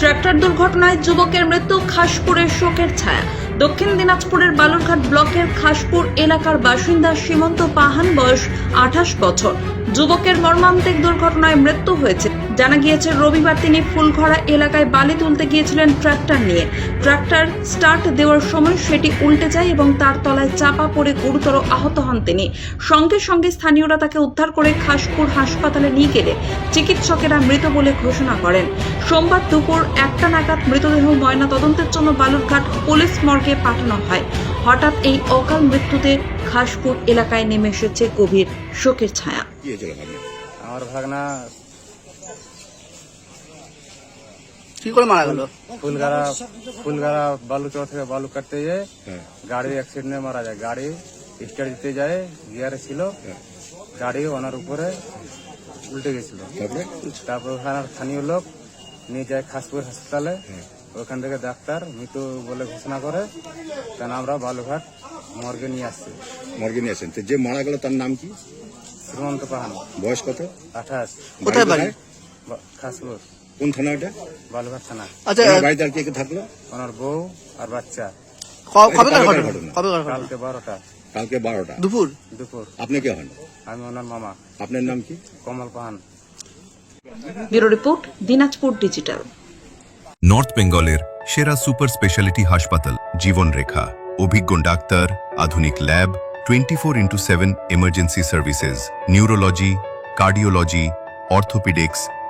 Tractor দুর্ঘটনায় যুবকের মৃত্যু খাসপুরের শোকের ছায়া। দক্ষিণ দিনাজপুরের বালুরঘাট ব্লকের খাসপুর এলাকার বাসিন্দা সীমন্ত পাহান, বয়স আঠাশ বছর। যুবকের মর্মান্তিক দুর্ঘটনায় মৃত্যু হয়েছে জানা গিয়েছে রবিবার তিনি ফুলঘরা এলাকায় বালি তুলতে গিয়েছিলেন ট্রাক্টর নিয়ে। ট্রাক্টর স্টার্ট দেওয়ার সময় সেটি উল্টে যায় এবং তার তলায় চাপা পড়ে গুরুতর আহত হন তিনি। সঙ্গে সঙ্গে স্থানীয়রা তাকে উদ্ধার করে খাসপুর হাসপাতালে নিয়ে গেলে চিকিৎসকেরা মৃত বলে ঘোষণা করেন। সোমবার দুপুর একটা নাগাদ মৃতদেহ ময়না তদন্তের জন্য বালুরঘাট পুলিশ মর্গে পাঠানো হয়। হঠাৎ এই অকাল মৃত্যুতে খাসপুর এলাকায় নেমে এসেছে গভীর শোকের ছায়া। আমার ভাগনা কি করে মারা গেল? ফুলগাড়া ফুলগাড়া বালু চর থেকে বালু কাটতে যেয়ে হ্যাঁ। গাড়ি অ্যাক্সিডেন্টে মারা যায়। গাড়ি স্টার্ট দিতে যায় গিয়ারে ছিল। হ্যাঁ। গাড়ি ওনার উপরে উল্টে গেছিল। তারপর? ওখানে স্থানীয় লোক নিয়ে যায় খাসপুর হাসপাতালে। হ্যাঁ। ওখান থেকে ডাক্তার মৃত বলে ঘোষণা করে কেন আমরা বালুঘাট মর্গে নিয়ে আসছি। মর্গে নিয়ে আসেন। যে মারা গেল তার নাম কি? শ্রীমন্ত পাহান। বয়স কত? আঠাশ। কোথায় বাড়ি? খাসপুর কোন থানা এটা? বালুঘাট থানা। আচ্ছা বাড়িতে আর কে কে থাকল? ওনার বউ আর বাচ্চা। কবে ঘটনা? কবে কালকে বারোটা। কালকে বারোটা। দুপুর? দুপুর। আপনি কে হন? আমি ওনার মামা। আপনার নাম কি? Kamal Pahan. Bureau report Dinajpur digital. North বেঙ্গলের সেরা সুপার স্পেশালিটি হাসপাতাল জীবনরেখা। অভিজ্ঞ ডাক্তার আধুনিক lab twenty four into seven emergency services neurology cardiology orthopaedics